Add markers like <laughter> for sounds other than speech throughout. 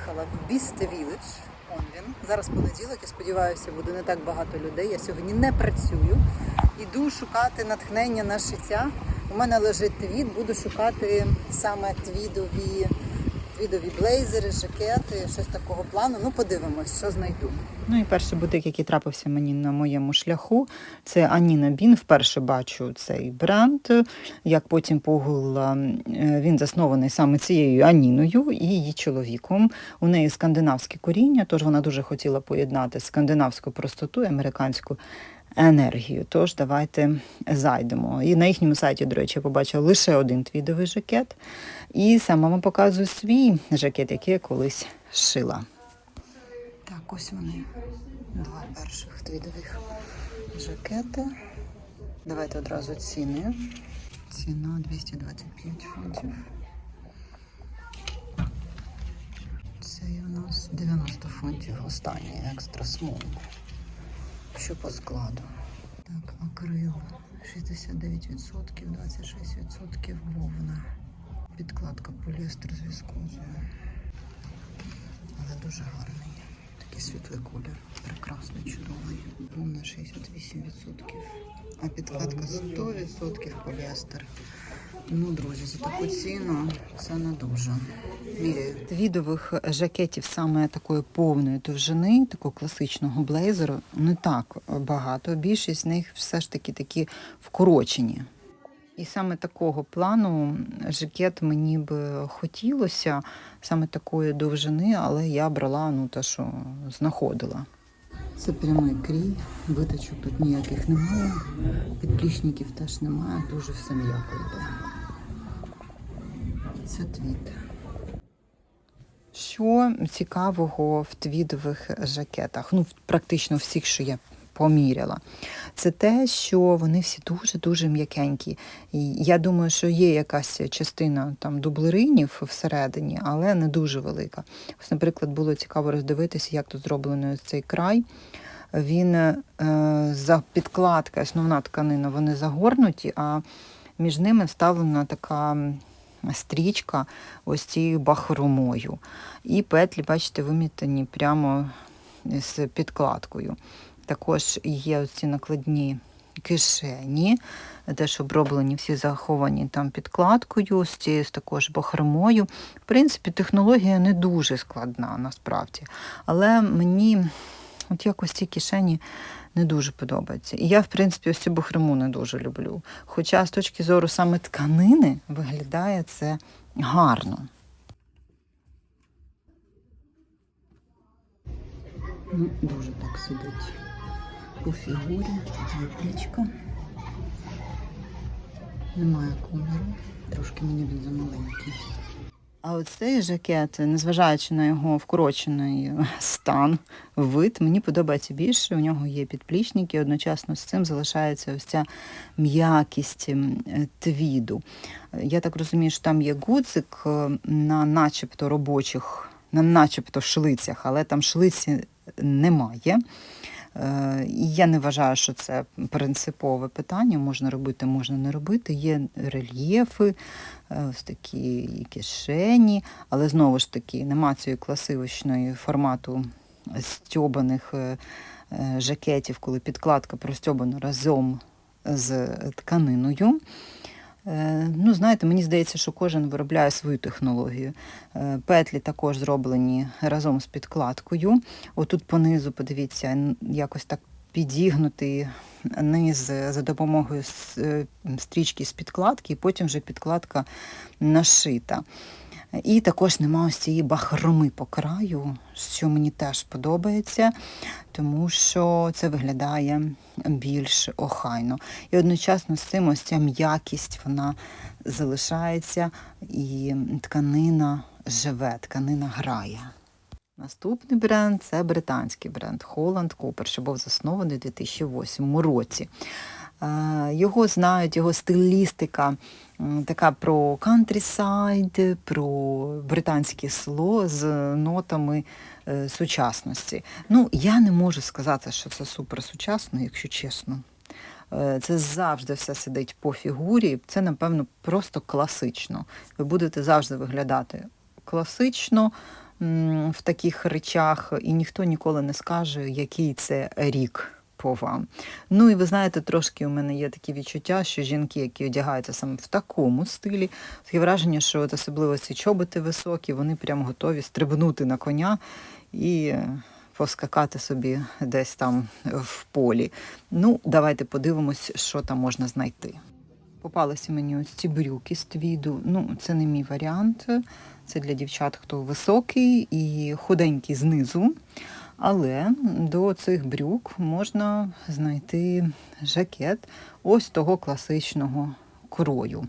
приїхала в Бісте Вілледж. Он він. Зараз понеділок, я сподіваюся, буде не так багато людей. Я сьогодні не працюю. Іду шукати натхнення на шиття. У мене лежить твіт, буду шукати саме твідові, твідові блейзери, жакети, щось такого плану. Ну, подивимось, що знайду. Ну і перший бутик, який трапився мені на моєму шляху, це Аніна Бін. Вперше бачу цей бренд. Як потім погуглила, е, він заснований саме цією Аніною і її чоловіком. У неї скандинавське коріння, тож вона дуже хотіла поєднати скандинавську простоту і американську енергію. Тож давайте зайдемо. І на їхньому сайті, до речі, я побачила лише один твідовий жакет. І сама вам показую свій жакет, який я колись шила. Так, ось вони. Два перших твідових жакети. Давайте одразу ціни. Ціна 225 фунтів. Це у нас 90 фунтів. Останній екстра смол. Що по складу? Так, акрил 69%, 26% вовна. Підкладка поліестер з віскозою. Але дуже гарний. Такий світлий колір. Прекрасний, чудовий. Вовна 68%. А підкладка 100% поліестер. Ну, друзі, за таку ціну це не дуже. Міряю. Твідових жакетів саме такої повної довжини, такого класичного блейзеру, не так багато. Більшість з них все ж таки такі вкорочені. І саме такого плану жакет мені би хотілося, саме такої довжини, але я брала ну, те, що знаходила. Це прямий крій, виточок тут ніяких немає, підплічників теж немає, дуже все м'яко йде. Це твіт. Що цікавого в твідових жакетах? Ну, практично всіх, що я поміряла. Це те, що вони всі дуже-дуже м'якенькі. І я думаю, що є якась частина там дублеринів всередині, але не дуже велика. Ось, наприклад, було цікаво роздивитися, як тут зроблено цей край. Він е, за підкладка, основна тканина, вони загорнуті, а між ними вставлена така стрічка ось цією бахромою. І петлі, бачите, вимітані прямо з підкладкою. Також є ось ці накладні кишені, теж оброблені всі заховані там підкладкою, з цією також бахромою. В принципі, технологія не дуже складна насправді. Але мені от якось ці кишені не дуже подобаються. І я, в принципі, ось цю бахрому не дуже люблю. Хоча з точки зору саме тканини виглядає це гарно. Ну, дуже так сидить по фігурі, є. Немає кольору, трошки мені він замаленький. А оцей жакет, незважаючи на його вкорочений стан, вид, мені подобається більше. У нього є підплічники, одночасно з цим залишається ось ця м'якість е, твіду. Я так розумію, що там є гудзик е, на начебто робочих, на начебто шлицях, але там шлиці немає. Е, І я не вважаю, що це принципове питання. Можна робити, можна не робити. Є рельєфи, е, ось такі кишені, але знову ж таки нема цієї класичної формату стьобаних е, жакетів, коли підкладка простьобана разом з тканиною. Е, Ну, знаєте, мені здається, що кожен виробляє свою технологію. Е, Петлі також зроблені разом з підкладкою. Отут понизу, подивіться, якось так підігнутий низ за допомогою е, стрічки з підкладки, і потім вже підкладка нашита. І також нема ось цієї бахроми по краю, що мені теж подобається, тому що це виглядає більш охайно. І одночасно з цим ось ця м'якість вона залишається, і тканина живе, тканина грає. Наступний бренд це британський бренд Holland Cooper, що був заснований у 2008 році. Е, Його знають, його стилістика така про countryside, про британське село з нотами е, сучасності. Ну, я не можу сказати, що це супер сучасно, якщо чесно. Е, Це завжди все сидить по фігурі. Це, напевно, просто класично. Ви будете завжди виглядати класично, в таких речах, і ніхто ніколи не скаже, який це рік по вам. Ну і ви знаєте, трошки у мене є такі відчуття, що жінки, які одягаються саме в такому стилі, таке враження, що от особливо ці чоботи високі, вони прям готові стрибнути на коня і поскакати собі десь там в полі. Ну, давайте подивимось, що там можна знайти. Попалися мені ось ці брюки з твіду. Ну, це не мій варіант. Це для дівчат, хто високий і худенький знизу. Але до цих брюк можна знайти жакет ось того класичного крою.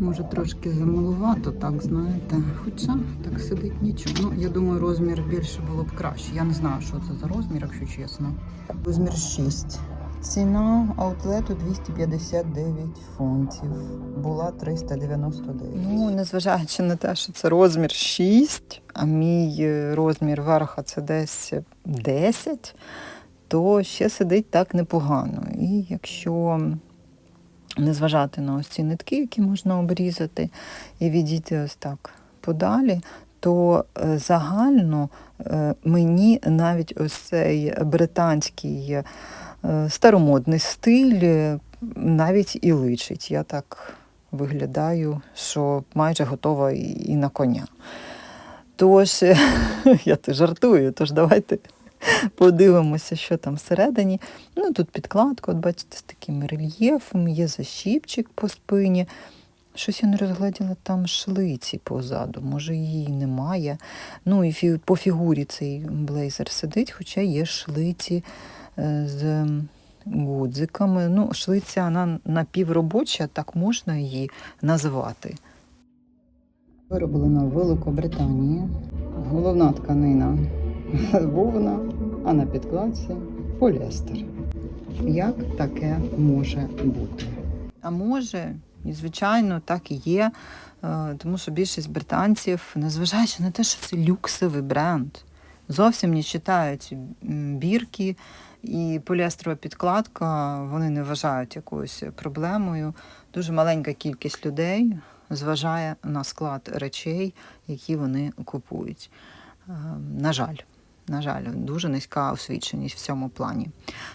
Може, трошки замалувато, так знаєте. Хоча так сидить нічого. Ну, я думаю, розмір більше було б краще. Я не знаю, що це за розмір, якщо чесно. Розмір 6. Ціна аутлету 259 фунтів. Була 399. Ну, незважаючи на те, що це розмір 6, а мій е, розмір верха це десь 10, то ще сидить так непогано. І якщо не зважати на ось ці нитки, які можна обрізати, і відійти ось так подалі, то е, загально е, мені навіть ось цей британський старомодний стиль е, навіть і личить. Я так виглядаю, що майже готова і на коня. Тож, е, <laughs> я то жартую, тож давайте подивимося, що там всередині. Ну, тут підкладка, от бачите, з таким рельєфом, є защіпчик по спині. Щось я не розгляділа там шлиці позаду, може її немає. Ну і по фігурі цей блейзер сидить, хоча є шлиці е, з гудзиками. Ну, шлиця вона напівробоча, так можна її назвати. Вироблена в Великобританії. Головна тканина <laughs> вовна, а на підкладці поліестер. Як таке може бути? А може, і звичайно, так і є, е, тому що більшість британців, незважаючи на те, що це люксовий бренд, зовсім не читають бірки, і поліестрова підкладка вони не вважають якоюсь проблемою. Дуже маленька кількість людей зважає на склад речей, які вони купують. Е, На жаль. На жаль, дуже низька освіченість в цьому плані.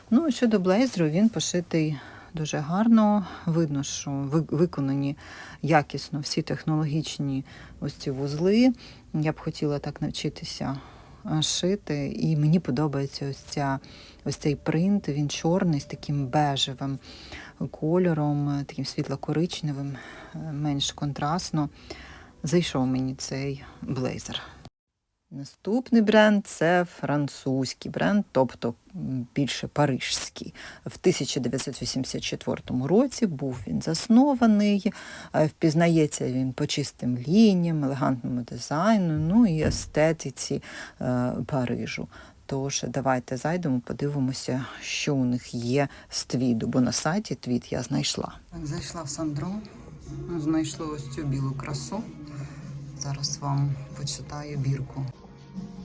Ну, щодо блейзеру, він пошитий дуже гарно. Видно, що ви- виконані якісно всі технологічні ось ці вузли. Я б хотіла так навчитися шити. І мені подобається ось, ця, ось цей принт. Він чорний з таким бежевим кольором, е, таким світло-коричневим, е, менш контрастно. Зайшов мені цей блейзер. Наступний бренд це французький бренд, тобто більше парижський. В 1984 році був він заснований, е, впізнається він по чистим лініям, елегантному дизайну, ну і естетиці е, Парижу. Тож давайте зайдемо, подивимося, що у них є з твіду, бо на сайті твіт я знайшла. Так, зайшла в Сандро, знайшла ось цю білу красу. Зараз вам почитаю бірку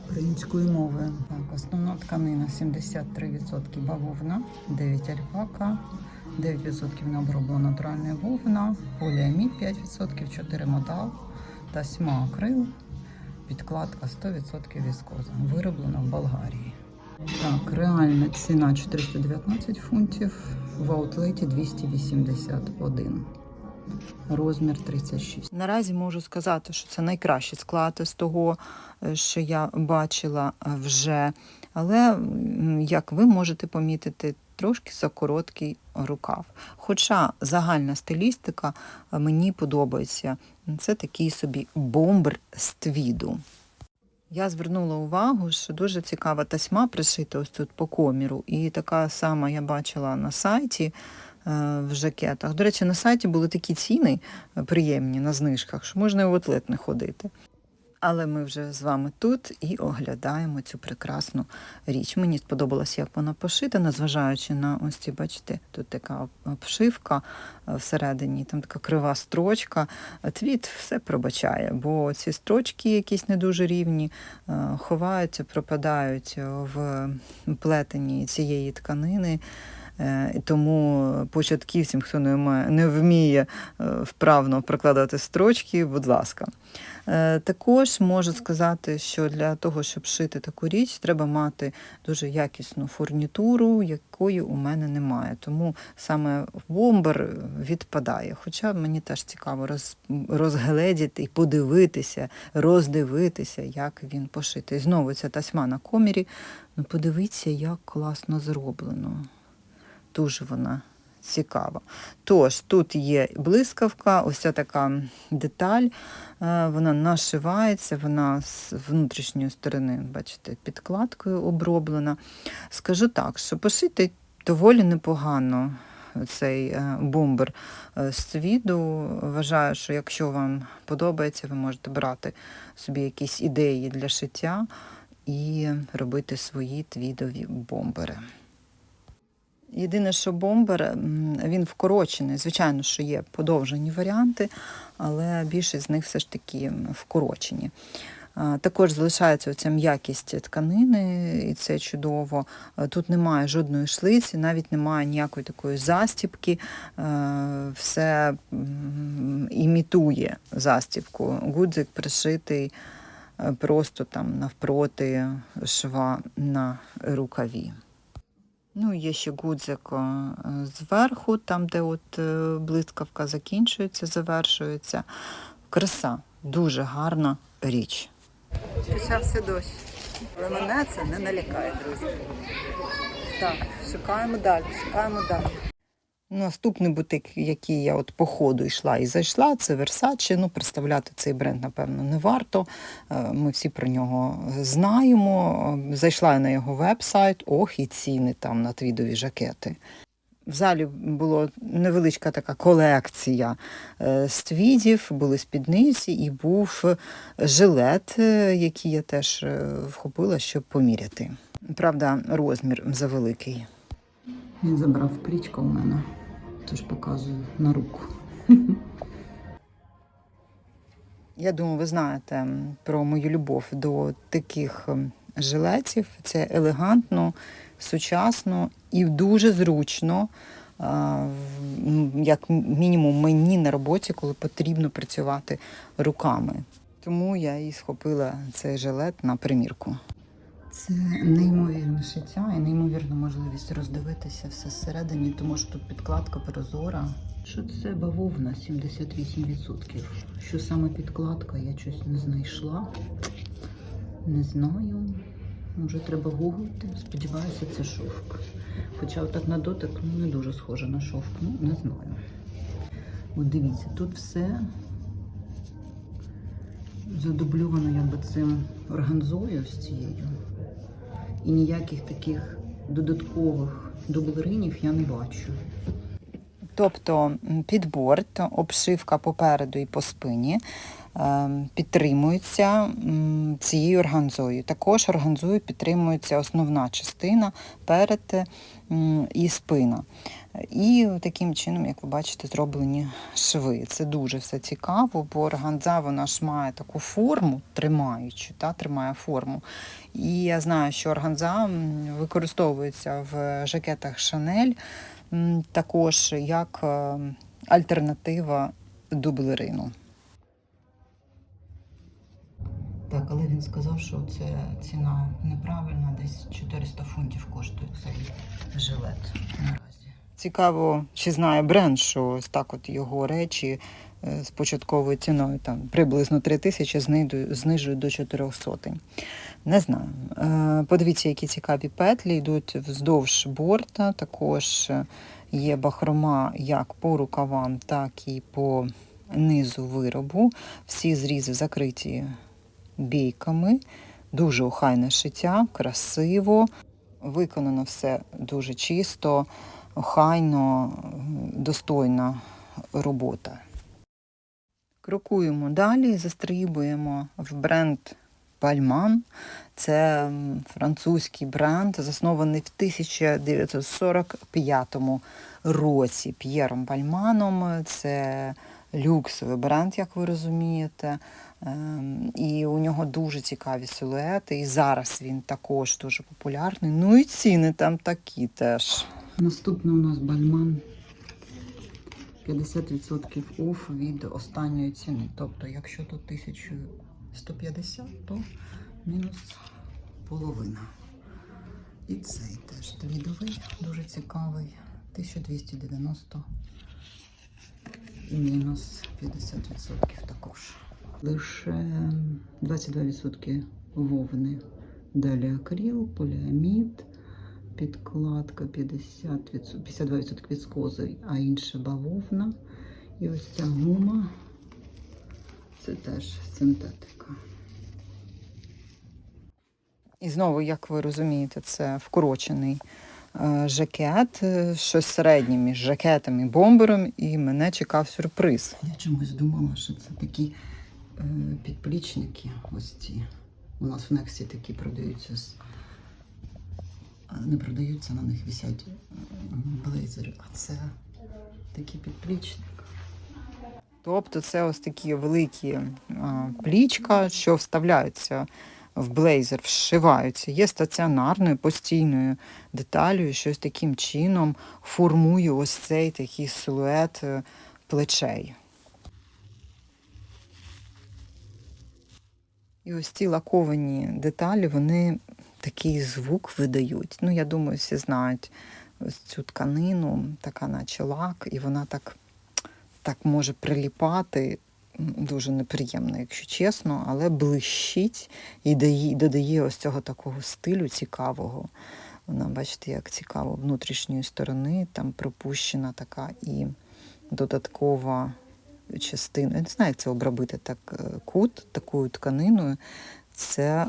української мови. Так, основна тканина 73% бавовна, 9 альпака, 9% необроблена натуральна вовна, поліамід 5%, 4 модал та сьма акрил. Підкладка 100% віскоза. Вироблена в Болгарії. Так, реальна ціна 419 фунтів, в аутлеті 281. Розмір 36. Наразі можу сказати, що це найкращий склад з того, е, що я бачила е, вже. Але, як ви можете помітити, трошки закороткий рукав. Хоча загальна стилістика е, мені подобається. Це такий собі бомбер з твіду. Я звернула увагу, що дуже цікава тасьма пришита ось тут по коміру. І така сама я бачила на сайті в жакетах. До речі, на сайті були такі ціни е, приємні на знижках, що можна і в атлет не ходити. Але ми вже з вами тут і оглядаємо цю прекрасну річ. Мені сподобалось, як вона пошита, незважаючи на ось ці, бачите, тут така обшивка е, всередині, там така крива строчка. Твіт все пробачає, бо ці строчки якісь не дуже рівні, е, ховаються, пропадають в плетенні цієї тканини. Е, Тому початківцям, хто не вміє, не вміє е, вправно прокладати строчки, будь ласка. Е, Також можу сказати, що для того, щоб шити таку річ, треба мати дуже якісну фурнітуру, якої у мене немає. Тому саме бомбер відпадає. Хоча мені теж цікаво роз, розгледіти і подивитися, роздивитися, як він пошитий. Знову ця тасьма на комірі. Ну, подивіться, як класно зроблено. Дуже вона цікава. Тож, тут є блискавка, ось така деталь. е, Вона нашивається, вона з внутрішньої сторони, бачите, підкладкою оброблена. Скажу так, що пошити доволі непогано цей е, бомбер е, з твіду. Вважаю, що якщо вам подобається, ви можете брати собі якісь ідеї для шиття і робити свої твідові бомбери. Єдине, що бомбер він вкорочений. Звичайно, що є подовжені варіанти, але більшість з них все ж таки вкорочені. Також залишається оця м'якість тканини, і це чудово. Тут немає жодної шлиці, навіть немає ніякої такої застіпки. Е, Все імітує застіпку. Гудзик пришитий е, просто там навпроти шва на рукаві. Ну, є ще гудзик е, зверху, там, де от е, блискавка закінчується, завершується. Краса, дуже гарна річ. Почався дощ. Але мене це не налякає, друзі. Так, шукаємо далі, шукаємо далі. Наступний бутик, який я от по ходу йшла і зайшла, це Versace. Ну, представляти цей бренд, напевно, не варто. Е, Ми всі про нього знаємо. Зайшла я на його веб-сайт, ох, і ціни там на твідові жакети. В залі була невеличка така колекція е, з твідів, були спідниці і був жилет, е, який я теж е, вхопила, щоб поміряти. Правда, розмір завеликий. Він забрав плічка у мене, тож показую на руку. Я думаю, ви знаєте про мою любов до таких жилетів. Це елегантно, сучасно і дуже зручно. Як мінімум мені на роботі, коли потрібно працювати руками. Тому я і схопила цей жилет на примірку. Це неймовірне шиття і неймовірна можливість роздивитися все зсередині, тому що тут підкладка прозора. Що це бавовна 78%. Що саме підкладка, я щось не знайшла. Не знаю. Може, треба гуглити. Сподіваюся, це шовк. Хоча отак на дотик ну, не дуже схоже на шовк. Ну, не знаю. От дивіться, тут все задубльовано якби цим органзою з цією. І ніяких таких додаткових дублеринів я не бачу. Тобто підборд, обшивка попереду і по спині підтримуються цією органзою. Також органзою підтримується основна частина перед і спина. І таким чином, як ви бачите, зроблені шви. Це дуже все цікаво, бо органза вона ж має таку форму, тримаючу, та, тримає форму. І я знаю, що органза використовується в жакетах Шанель також як е, альтернатива дублерину. Так, але він сказав, що це ціна неправильна, десь 400 фунтів коштує цей жилет. Цікаво, чи знає бренд, що ось так от його речі е, з початковою ціною там приблизно 3 тисячі знижують до 400. Не знаю. Е, Подивіться, які цікаві петлі йдуть вздовж борта. Також е, є бахрома як по рукавам, так і по низу виробу. Всі зрізи закриті бійками. Дуже охайне шиття, красиво. Виконано все дуже чисто, охайно, достойна робота. Крокуємо далі, застрибуємо в бренд Пальман. Це французький бренд, заснований в 1945 році П'єром Бальманом. Це люксовий бренд, як ви розумієте. Ем, І у нього дуже цікаві силуети. І зараз він також дуже популярний. Ну і ціни там такі теж. Наступний у нас бальман. 50% оф від останньої ціни. Тобто, якщо тут 1150, то мінус половина. І цей теж твідовий, дуже цікавий. 1290 і мінус 50% також. Лише 22% вовни. Далі акрил, поліамід, підкладка 50%, 52% віскози, а інше бавовна. І ось ця гума. Це теж синтетика. І знову, як ви розумієте, це вкорочений е, жакет, е, щось середнє між жакетом і бомбером, і мене чекав сюрприз. Я чомусь думала, що це такі е, підплічники. Ось ці. У нас в Нексі такі продаються з. Не продаються, на них висять е, блейзери, а це такий підплічник. Тобто це ось такі великі а, плічка, що вставляються в блейзер, вшиваються. Є стаціонарною постійною деталю, що таким чином формує ось цей такий силует е, плечей. І ось ці лаковані деталі, вони такий звук видають. Ну, я думаю, всі знають ось цю тканину, така наче лак, і вона так, так може приліпати. Дуже неприємно, якщо чесно, але блищить і дає, додає ось цього такого стилю цікавого. Вона, бачите, як цікаво внутрішньої сторони, там пропущена така і додаткова частина. Я не знаю, як це обробити так е, кут такою тканиною. Це,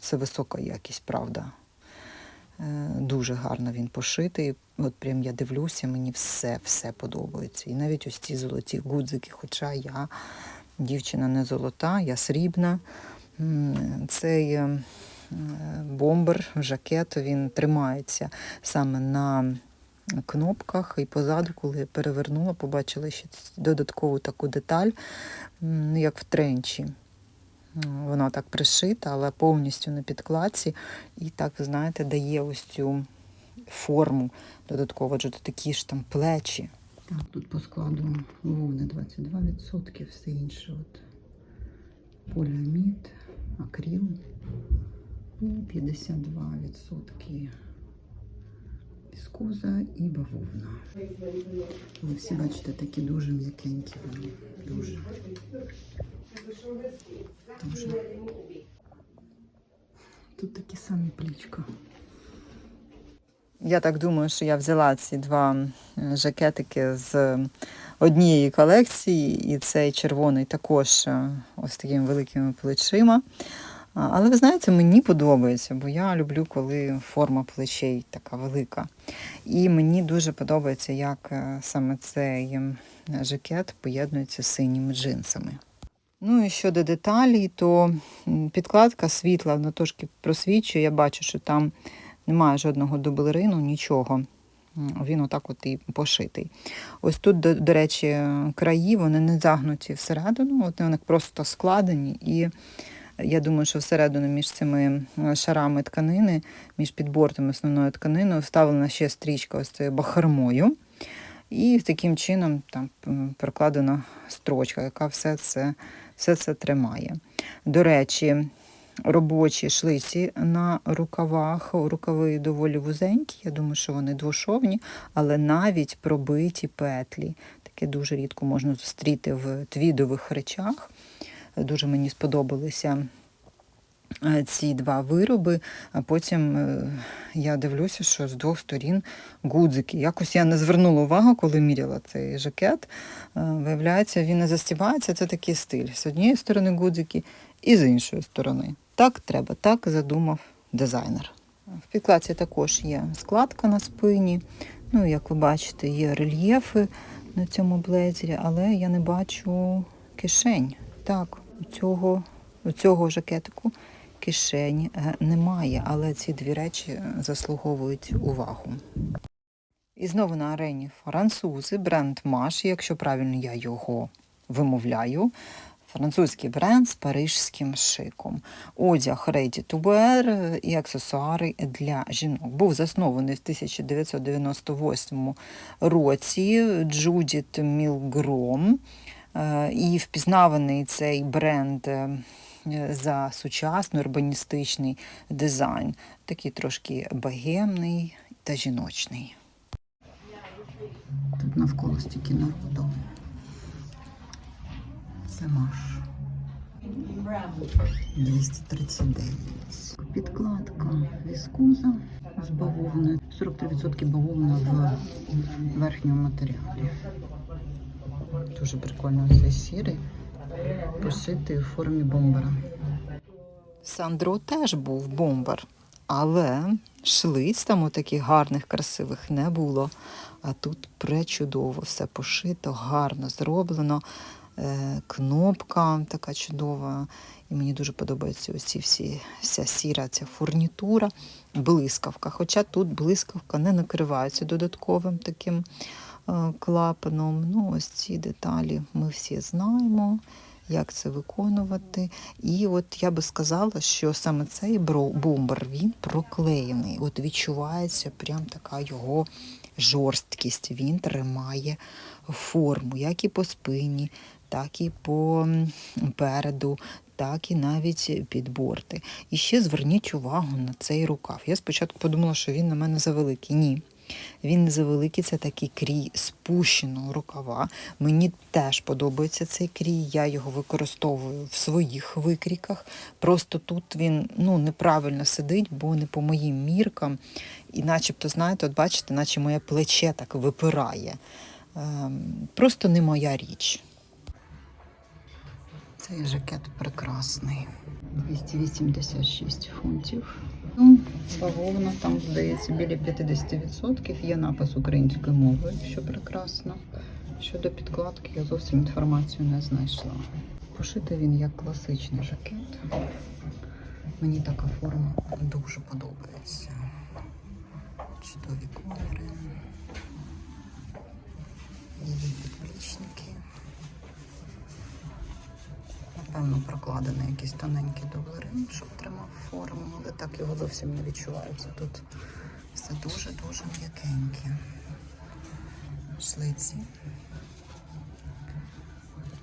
це висока якість, правда. Е, Дуже гарно він пошитий. От прям я дивлюся, мені все, все подобається. І навіть ось ці золоті гудзики, хоча я дівчина не золота, я срібна. Цей е, е, бомбер, жакет, він тримається саме на кнопках. І позаду, коли я перевернула, побачила ще додаткову таку деталь, ну, як в тренчі. Вона так пришита, але повністю на підкладці. І так, знаєте, дає ось цю форму додатково, адже такі ж там плечі. Так, тут по складу вовни 22%, все інше от поліамід, акрил і 52% віскоза і бавовна. Ви всі бачите, такі дуже м'якенькі вони. Дуже. Дуже. Тут такі самі плічка. Я так думаю, що я взяла ці два е, жакетики з однієї колекції, і цей червоний також е, ось такими великими плечима. Але ви знаєте, мені подобається, бо я люблю, коли форма плечей така велика. І мені дуже подобається, як е, саме цей ем, жакет поєднується з синіми джинсами. Ну і щодо деталей, то підкладка світла, вона трошки просвічує. Я бачу, що там немає жодного дублерину, нічого. Він отак от і пошитий. Ось тут, до, до речі, краї вони не загнуті всередину, вони просто складені. І я думаю, що всередину між цими е, шарами тканини, між підбортом основною тканиною, вставлена ще стрічка ось цією бахармою. І таким чином там прокладена строчка, яка все це, все це тримає. До речі, робочі шлиці на рукавах, рукави доволі вузенькі, я думаю, що вони двошовні, але навіть пробиті петлі. Таке дуже рідко можна зустріти в твідових речах. Дуже мені сподобалися е, ці два вироби, а потім е, я дивлюся, що з двох сторін гудзики. Якось я не звернула увагу, коли міряла цей жакет. Е, Виявляється, він не застібається, це такий стиль. З однієї сторони гудзики і з іншої сторони. Так треба, так задумав дизайнер. В підкладці також є складка на спині. Ну, як ви бачите, є рельєфи на цьому блейзері, але я не бачу кишень. Так, цього, цього жакетику кишень е, немає, але ці дві речі заслуговують увагу. І знову на арені французи, бренд Маш, якщо правильно я його вимовляю. Французький бренд з парижським шиком. Одяг Ready to Wear і аксесуари для жінок. Був заснований в 1998 році Джудіт Мілгром. Е, І впізнаваний цей бренд е, за сучасний урбаністичний дизайн. Такий трошки богемний та жіночний. Тут навколо стільки народу. Це маш. 239. Підкладка віскоза з бавовни. 43% бавовна в верхньому матеріалі. Дуже прикольно цей сірий, пошитий у формі бомбера. Сандро теж був бомбер, але шлиць там у таких гарних, красивих не було. А тут пречудово, все пошито, гарно зроблено. Е, Кнопка така чудова. І мені дуже подобається ось ці всі, вся сіра ця фурнітура, блискавка. Хоча тут блискавка не накривається додатковим таким клапаном. Ну, ось ці деталі ми всі знаємо, як це виконувати. І от я би сказала, що саме цей бомбер він проклеєний. От відчувається прям така його жорсткість. Він тримає форму, як і по спині, так і по переду, так і навіть під борти. І ще зверніть увагу на цей рукав. Я спочатку подумала, що він на мене завеликий. Ні. Він не завеликий, це такий крій спущеного рукава. Мені теж подобається цей крій, я його використовую в своїх викріках. Просто тут він ну, неправильно сидить, бо не по моїм міркам. І начебто, знаєте, от бачите, наче моє плече так випирає. Ем, просто не моя річ. Цей жакет прекрасний. 286 фунтів. Ну, бавовна там, здається, біля 50%. Є напис українською мовою, що прекрасно. Щодо підкладки я зовсім інформацію не знайшла. Пошитий він як класичний жакет. Мені така форма дуже подобається. Чудові кольори. Її підплічники. Напевно, прокладений якийсь тоненький довгорим, щоб тримав форму, але так його зовсім не відчувається. Тут все дуже-дуже м'якеньке. Шлиці.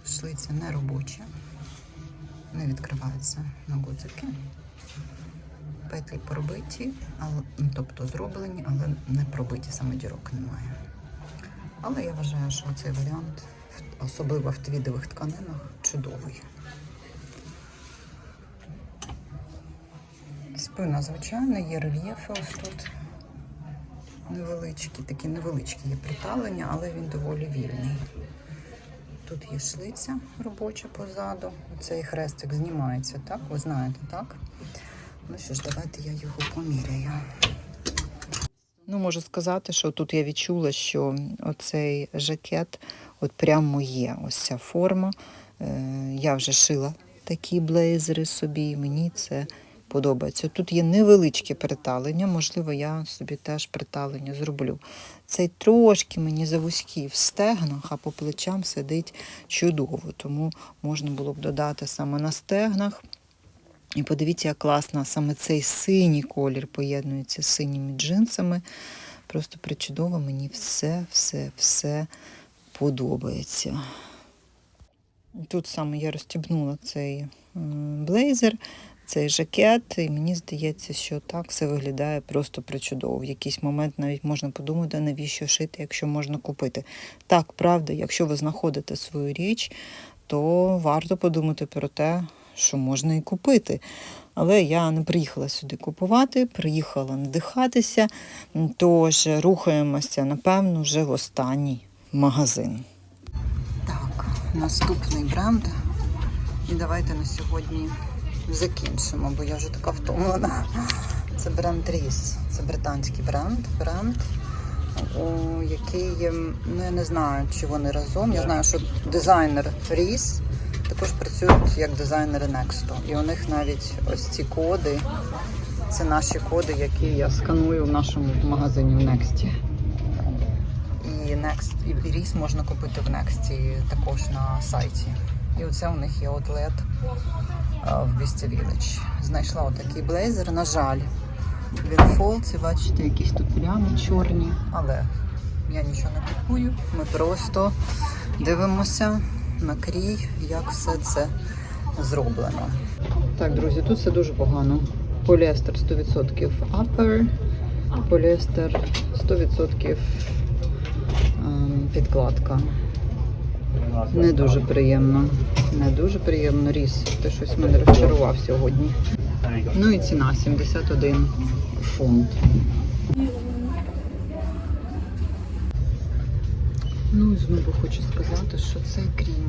Шлиця не робоча, не відкриваються на гудзики. Петлі пробиті, але, ну, тобто зроблені, але не пробиті, саме дірок немає. Але я вважаю, що цей варіант, особливо в твідових тканинах, чудовий. Спина звичайна, є рельєфи ось тут невеличкі, такі невеличкі є приталення, але він доволі вільний. Тут є шлиця робоча позаду. Цей хрестик знімається, так? Ви знаєте, так? Ну що ж, давайте я його поміряю. Ну, можу сказати, що тут я відчула, що оцей жакет от прямо є. Ось ця форма. Е, Я вже шила такі блейзери собі, мені це подобається. Тут є невеличке приталення, можливо, я собі теж приталення зроблю. Цей трошки мені завузький в стегнах, а по плечам сидить чудово, тому можна було б додати саме на стегнах. І подивіться, як класно саме цей синій колір поєднується з синіми джинсами. Просто причудово мені все, все, все подобається. Тут саме я розстібнула цей блейзер, цей жакет, і мені здається, що так все виглядає просто причудово. В якийсь момент навіть можна подумати, навіщо шити, якщо можна купити. Так, правда, якщо ви знаходите свою річ, то варто подумати про те, що можна і купити. Але я не приїхала сюди купувати, приїхала надихатися, тож рухаємося, напевно, вже в останній магазин. Так, наступний бренд. І давайте на сьогодні закінчимо, бо я вже така втомлена. Це бренд Ріс. Це британський бренд. бренд о, який, ем, ну я не знаю, чи вони разом. Я знаю, що дизайнер Ріс також працюють як дизайнери Nexto. І у них навіть ось ці коди. Це наші коди, які я сканую в нашому магазині в Нексті. Next, і ріс можна купити в Next також на сайті. І оце у них є а, в Бісті Village. Знайшла отакий блейзер. На жаль, він фолці, бачите, якісь тут плями чорні, але я нічого не купую. Ми просто дивимося на крій, як все це зроблено. Так, друзі, тут все дуже погано. Поліестер 100% upper, поліестер 100% ем, підкладка. Не дуже приємно. Не дуже приємно ріс. Ти щось мене розчарував сьогодні. Ну і ціна 71 фунт. Ну і знову хочу сказати, що цей крій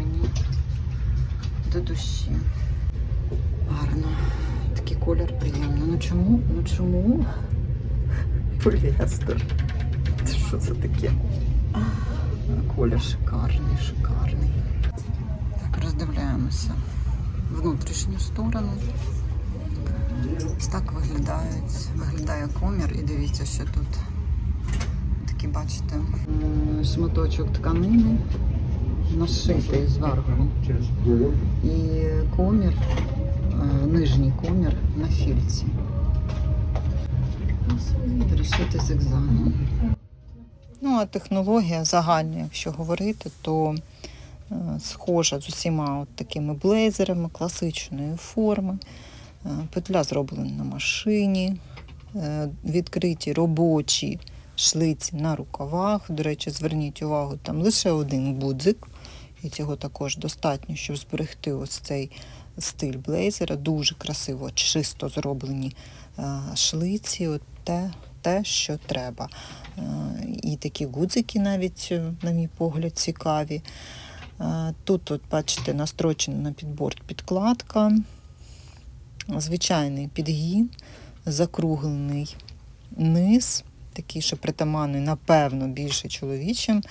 до душі. Гарно. Такий колір приємний. Ну чому? Ну чому? Поліестер. Що це таке? Колір шикарний, шикарний. Роздивляємося внутрішню сторону. Так виглядають, виглядає комір і дивіться, що тут такі, бачите, шматочок тканини нашитий зверху. І комір, е, нижній комір на фільці. Перешити зигзагом. Ну, а технологія загальна, якщо говорити, то схожа з усіма от такими блейзерами класичної форми. Е, Петля зроблена на машині, е, відкриті робочі шлиці на рукавах. До речі, зверніть увагу, там лише один гудзик, і цього також достатньо, щоб зберегти ось цей стиль блейзера. Дуже красиво, чисто зроблені е, шлиці. От те, те, що треба. Е, І такі гудзики навіть, е, на мій погляд, цікаві. Е, Тут, от, бачите, настрочена на підборд підкладка, звичайний підгін, закруглений низ, такий, що притаманний, напевно, більше чоловічим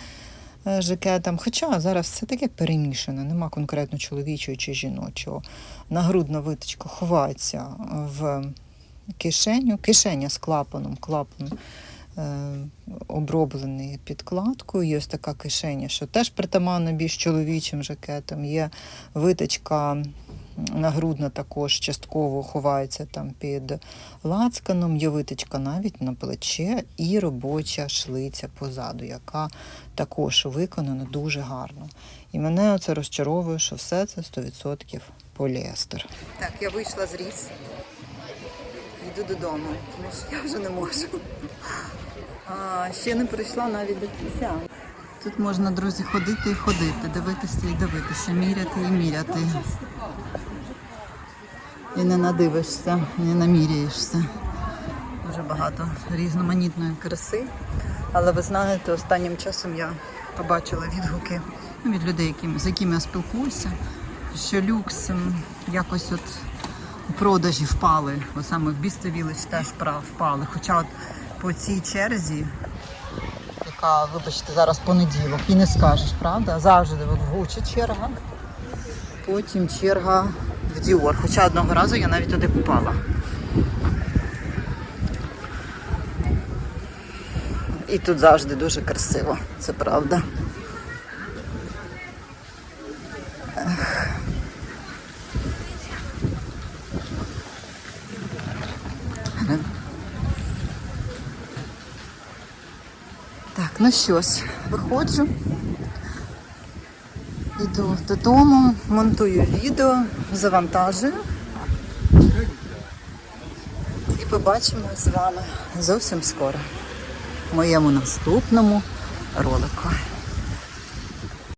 е, жакетам. Хоча зараз все таке перемішане, нема конкретно чоловічого чи жіночого. Нагрудна виточка ховається в кишеню, кишеня з клапаном, клапан е, оброблений підкладкою. Є ось така кишеня, що теж притаманна більш чоловічим жакетам. Є виточка нагрудна також частково ховається там під лацканом, є виточка навіть на плече і робоча шлиця позаду, яка також виконана дуже гарно. І мене це розчаровує, що все це 100% поліестер. Так, я вийшла з ріс. Йду додому, тому що я вже не можу. А, ще не прийшла навіть до кінця. Тут можна, друзі, ходити і ходити, дивитися і дивитися, міряти і міряти. І не надивишся, і не наміряєшся. Дуже багато різноманітної краси. Але ви знаєте, останнім часом я побачила відгуки від людей, з якими я спілкуюся, що люкс якось от у продажі впали. Ось саме в Бістовілич теж впали. Хоча от по цій черзі, яка, вибачте, зараз понеділок, і не скажеш, правда? Завжди от в черга. Потім черга в Діор. Хоча одного разу я навіть туди попала. І тут завжди дуже красиво, це правда. Що ж, виходжу. йду додому, монтую відео, завантажую. І побачимося з вами зовсім скоро в моєму наступному ролику.